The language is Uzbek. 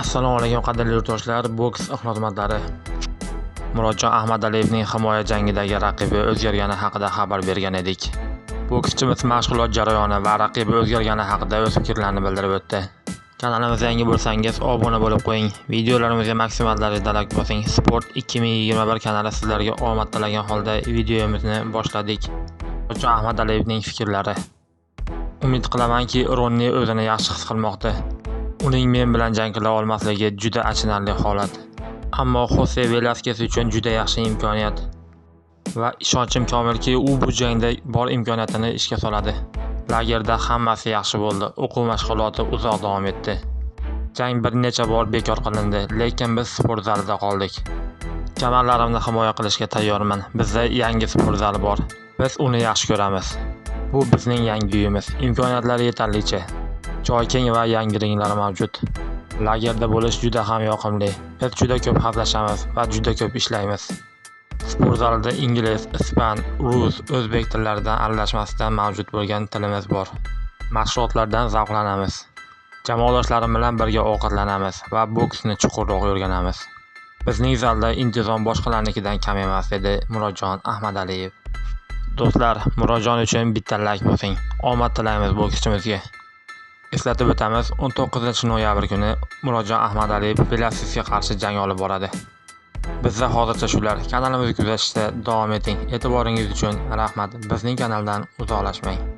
Assalomu alaykum qadrli yurtdoshlar. Boks ixlosmandlari. Murodjon Ahmadaliyevning himoya jangidagi raqibi o'zgargani haqida xabar bergan edik. Bokschimiz mashg'ulot jarayoni va raqibi o'zgargani haqida o'z fikrlarini bildirib o'tdi. Kanalimizga yangi bo'lsangiz obuna bo'lib qo'ying. Videolarimizga maksimal darajada like bosing. Sport 2021 kanali sizlarga omad tilagan holda videomizni boshladik. Murodjon Ahmadaliyevning fikrlari. Umid qilamanki, Ronni o'zini yaxshi his qilmoqda. Uning men bilan jang qila olmasligi juda achinarli holat. Ammo Xose Velaskes uchun juda yaxshi imkoniyat. Va ishonchim komilki, u bu jangda bor imkoniyatini ishga soladi. Lagerda hammasi yaxshi bo'ldi. O'quv mashg'uloti uzoq davom etdi. Jang bir necha bor bekor qilindi, lekin biz sport zalida qoldik. Kamarlarimni himoya qilishga tayyorman. Bizda yangi sport zali bor. Biz uni yaxshi ko'ramiz. Bu bizning yangi uyimiz. Imkoniyatlari yetarlicha. Joy keng va yangi ringlar mavjud. Lagerda bo'lish juda ham yoqimli. Biz juda ko'p hazillashamiz va juda ko'p ishlaymiz. Sport zalida ingliz, ispan, rus, o'zbek tillaridan aralashmasdan mavjud bo'lgan tilimiz bor. Mashg'ulotlardan zavqlanamiz. Jamoadoshlarim bilan birga ovqatlanamiz va boksni chuqurroq o'rganamiz. Bizning zalda intizom boshqalarnikidan kam emas, dedi Murodjon Ahmadaliyev. Do'stlar, Murodjon uchun bitta like bosing. Omad tilaymiz bokschimizga. Eslatib o'tamiz, 19-noyabr kuni Murodjon Ahmadaliyev Belasisga qarshi jang olib boradi. Bizda hozircha shular. Kanalimizni kuzatishda davom eting. E'tiboringiz uchun rahmat. Bizning kanaldan uzoqlashmang.